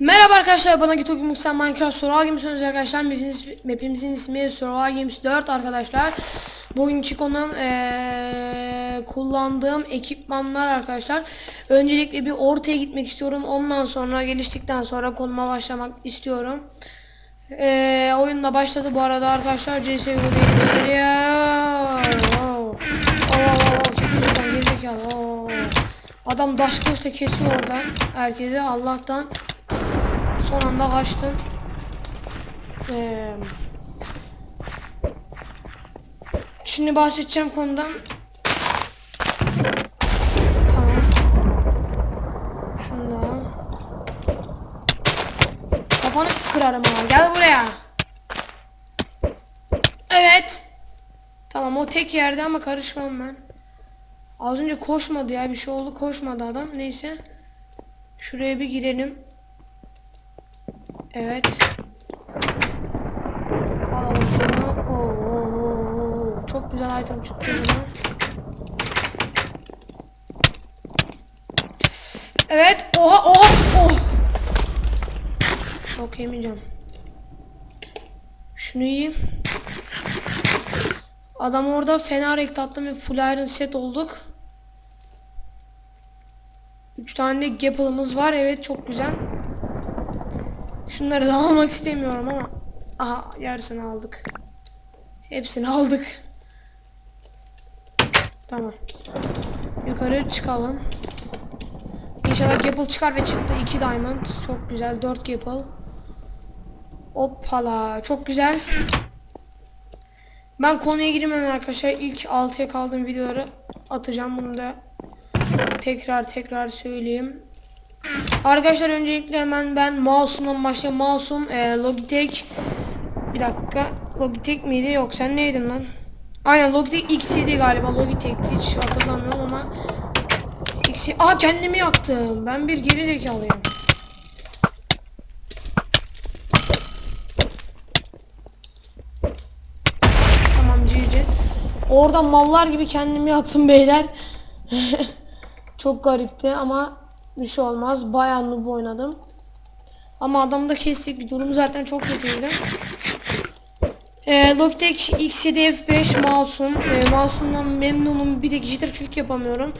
Merhaba arkadaşlar bana Gito Gümrüksen Minecraft Survival Games oynuyoruz arkadaşlar. Mapimiz, mapimizin ismi Survival Games 4 arkadaşlar. Bugünkü konum eee, kullandığım ekipmanlar arkadaşlar. Öncelikle bir ortaya gitmek istiyorum. Ondan sonra geliştikten sonra konuma başlamak istiyorum. Eee Oyunda başladı bu arada arkadaşlar. CSGO diye bir seri. Adam daş kılıçla kesiyor orada herkese Allah'tan Son anda kaçtım. Ee, şimdi bahsedeceğim konudan. Tamam. Şunu da al. Kafanı kırarım ha. Gel buraya. Evet. Tamam o tek yerde ama karışmam ben. Az önce koşmadı ya bir şey oldu koşmadı adam. Neyse. Şuraya bir girelim. Evet. Alalım şunu. Oo. Çok güzel item çıktı buradan. Evet. Oha oha. Oh. Çok yemeyeceğim. Şunu yiyeyim. Adam orada fena renk attım ve full iron set olduk. 3 tane de var. Evet çok güzel. Şunları da almak istemiyorum ama. Aha yarısını aldık. Hepsini aldık. Tamam. Yukarı çıkalım. İnşallah Gapple çıkar ve çıktı. 2 diamond. Çok güzel. 4 Gapple. Hoppala. Çok güzel. Ben konuya girmem arkadaşlar. İlk 6'ya kaldığım videoları atacağım. Bunu da tekrar tekrar söyleyeyim. Arkadaşlar öncelikle hemen ben mouse'umdan başlayayım. Mouse'um e, Logitech bir dakika. Logitech miydi? Yok sen neydin lan? Aynen Logitech XC'di galiba. Logitech'ti hiç hatırlamıyorum ama XC... Aa kendimi yaktım. Ben bir geri zekalıyım. Tamam GG. Orada mallar gibi kendimi yaktım beyler. Çok garipti ama bir şey olmaz. Bayağı noob oynadım. Ama adamda kestik. Durum zaten çok kötüydü. Ee, Logitech X7F5 mouse'um. Ee, mouse'umdan memnunum. Bir tek jitter click yapamıyorum.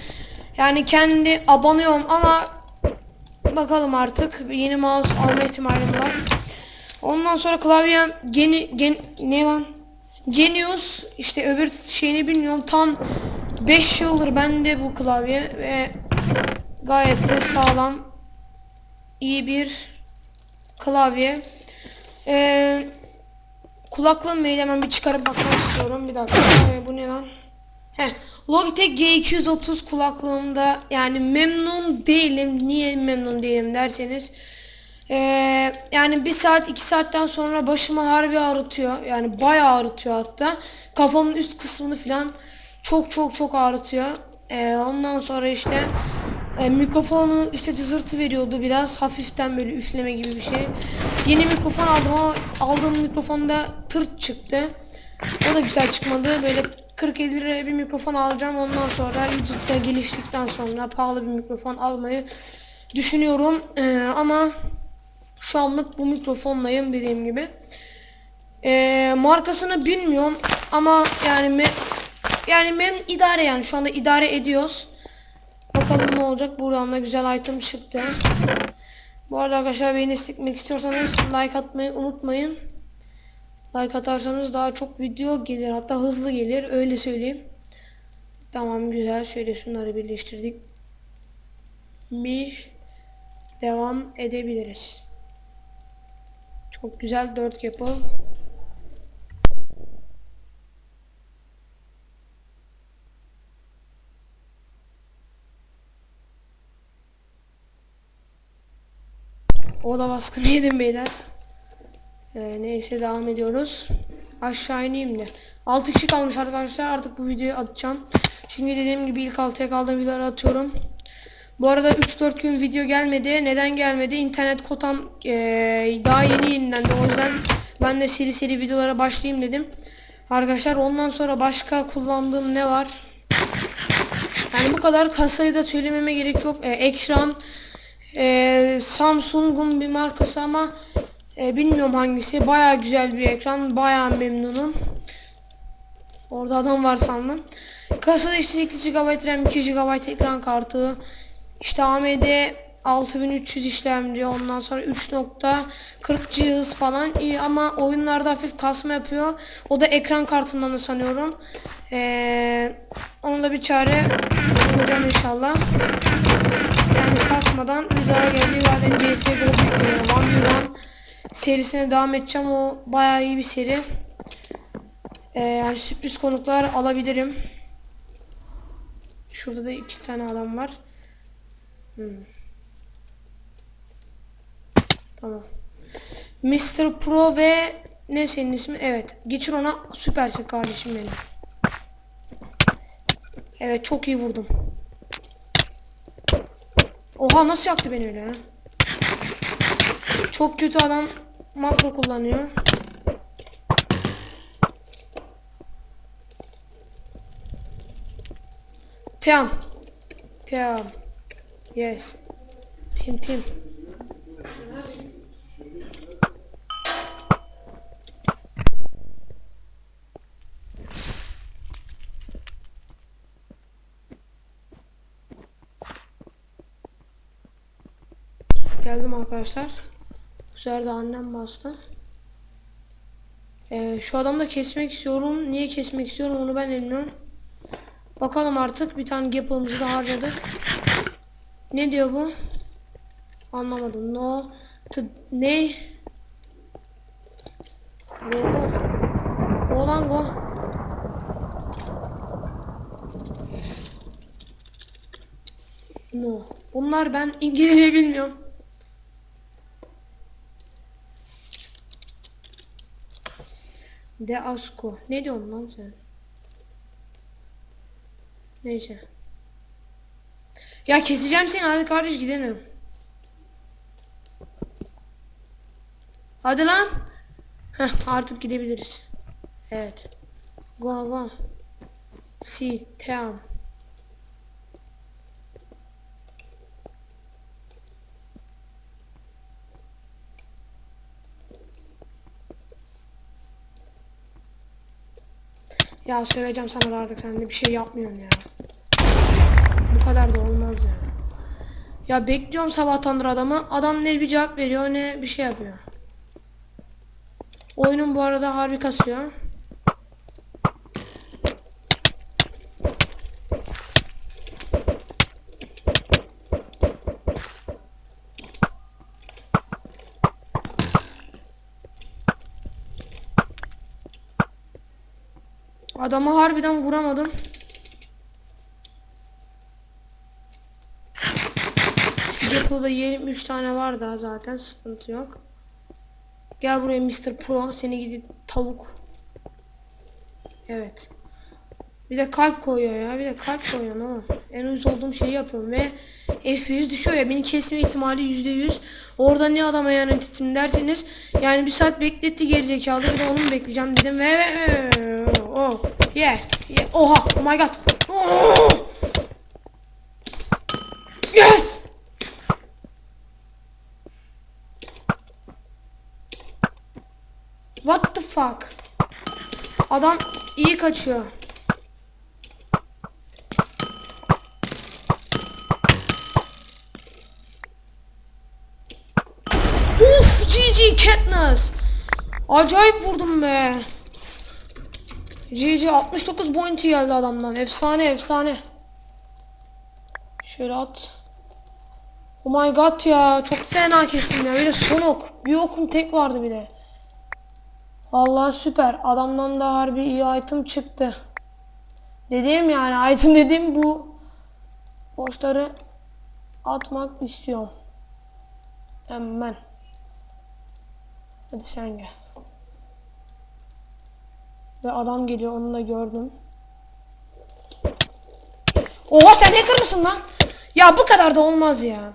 Yani kendi abanıyorum ama bakalım artık. Yeni mouse alma ihtimalim var. Ondan sonra klavyem geni gen ne lan? Genius işte öbür şeyini bilmiyorum. Tam 5 yıldır bende bu klavye ve gayet de sağlam iyi bir klavye. Ee, kulaklığım neydi hemen bir çıkarıp bakmak istiyorum. Bir dakika. Ee, bu ne lan? Heh, Logitech G230 kulaklığımda yani memnun değilim. Niye memnun değilim derseniz ee, yani bir saat iki saatten sonra başımı harbi ağrıtıyor. Yani bayağı ağrıtıyor hatta. Kafamın üst kısmını falan çok çok çok ağrıtıyor. Ee, ondan sonra işte e, mikrofonu işte cızırtı veriyordu biraz hafiften böyle üfleme gibi bir şey. Yeni mikrofon aldım ama aldığım mikrofonda tırt çıktı. O da güzel çıkmadı. Böyle 40-50 liraya bir mikrofon alacağım. Ondan sonra YouTube'da geliştikten sonra pahalı bir mikrofon almayı düşünüyorum. Ee, ama şu anlık bu mikrofonlayım dediğim gibi. Ee, markasını bilmiyorum ama yani me yani mem idare yani şu anda idare ediyoruz. Ne olacak. Buradan da güzel item çıktı. Bu arada arkadaşlar beni desteklemek istiyorsanız like atmayı unutmayın. Like atarsanız daha çok video gelir. Hatta hızlı gelir. Öyle söyleyeyim. Tamam güzel. Şöyle şunları birleştirdik. Mi devam edebiliriz. Çok güzel 4 yapı. Oda baskını yedim beyler. Ee, neyse devam ediyoruz. Aşağı ineyim de. 6 kişi kalmış arkadaşlar. Artık bu videoyu atacağım. Çünkü dediğim gibi ilk 6'ya kaldığım videoları atıyorum. Bu arada 3-4 gün video gelmedi. Neden gelmedi? İnternet kotam ee, daha yeni yenilendi. O yüzden ben de seri seri videolara başlayayım dedim. Arkadaşlar ondan sonra başka kullandığım ne var? Yani bu kadar kasayı da söylememe gerek yok. Ee, ekran Ee, Samsung'un bir markası ama e, bilmiyorum hangisi. Baya güzel bir ekran. Baya memnunum. Orada adam var sandım. Kasada işte 8 GB RAM, 2 GB ekran kartı. İşte AMD 6300 işlemci ondan sonra 3.40 GHz falan iyi ama oyunlarda hafif kasma yapıyor. O da ekran kartından da sanıyorum. Ee, ona da bir çare bulacağım inşallah. Yani kasmadan zarar geleceği zaten CSGO One v One serisine devam edeceğim. O bayağı iyi bir seri. Ee, yani sürpriz konuklar alabilirim. Şurada da iki tane adam var. Hmm. Tamam. Mr. Pro ve ne senin ismi? Evet. Geçir ona süpersin kardeşim benim. Evet çok iyi vurdum. Oha nasıl yaktı beni öyle? Çok kötü adam makro kullanıyor. Tamam. Tamam. Yes. Tim tim. Geldim arkadaşlar. Bu sefer de annem bastı. Ee, şu adamı da kesmek istiyorum. Niye kesmek istiyorum onu ben bilmiyorum. Bakalım artık bir tane gap'ımızı da harcadık. Ne diyor bu? Anlamadım. No. To, ne? Go. Go lan go. No. Bunlar ben İngilizce bilmiyorum. De Asko. Ne diyorsun lan sen? Neyse. Ya keseceğim seni hadi kardeş gidelim. Hadi lan. Heh, artık gidebiliriz. Evet. Go go. Si tamam. Ya söyleyeceğim sana artık sen de bir şey yapmıyorsun ya. Bu kadar da olmaz ya. Ya bekliyorum sabahtandır adamı. Adam ne bir cevap veriyor ne bir şey yapıyor. Oyunun bu arada harbi kasıyor. Adamı harbiden vuramadım. Yapıda 23 tane var daha zaten sıkıntı yok. Gel buraya Mr. Pro seni gidi tavuk. Evet. Bir de kalp koyuyor ya. Bir de kalp koyuyor ama. En uyuz olduğum şeyi yapıyorum ve FPS düşüyor ya. Beni kesme ihtimali %100. Orada ne adama yani ettim derseniz. Yani bir saat bekletti gerizekalı. Bir de onu mu bekleyeceğim dedim ve oh yes. Yeah. Oha oh my god. Oh. Yes. What the fuck? Adam iyi kaçıyor. Uf GG Katniss. Acayip vurdum be. GG 69 point geldi adamdan. Efsane efsane. Şöyle at. Oh my god ya. Çok fena kestim ya. Bir de son ok. Bir okum tek vardı bir de. Vallahi süper. Adamdan da harbi iyi item çıktı. Dediğim yani item dediğim bu. Boşları atmak istiyorum. Hemen. Hadi sen gel. Ve adam geliyor onu da gördüm. Oha sen hacker mısın lan? Ya bu kadar da olmaz ya.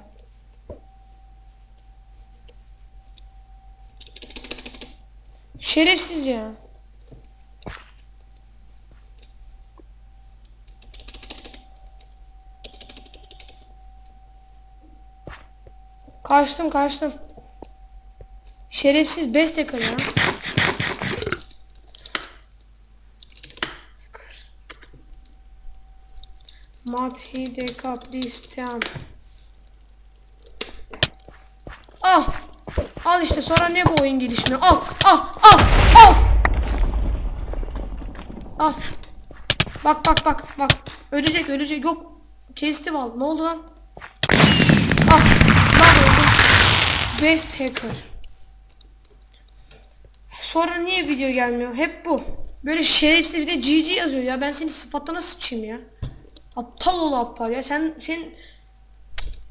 Şerefsiz ya. Kaçtım kaçtım. Şerefsiz best hacker ya. Madhi deka please tamam. Al. Al işte sonra ne bu oyun gelişimi? Al al al al. Al. Bak bak bak bak. Ölecek ölecek yok. Kesti val. Ne oldu lan? Ah. Lan öldüm. Best hacker. Sonra niye video gelmiyor? Hep bu. Böyle şerefsiz bir de GG yazıyor ya. Ben seni sıfatlarına sıçayım ya. Aptal ol aptal ya. Sen sen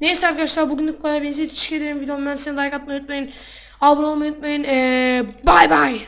Neyse arkadaşlar bugünlük bu kadar. Beni teşekkür ederim. Videomu ben size like unutmayın. Abone olmayı unutmayın. Ee, bye bye.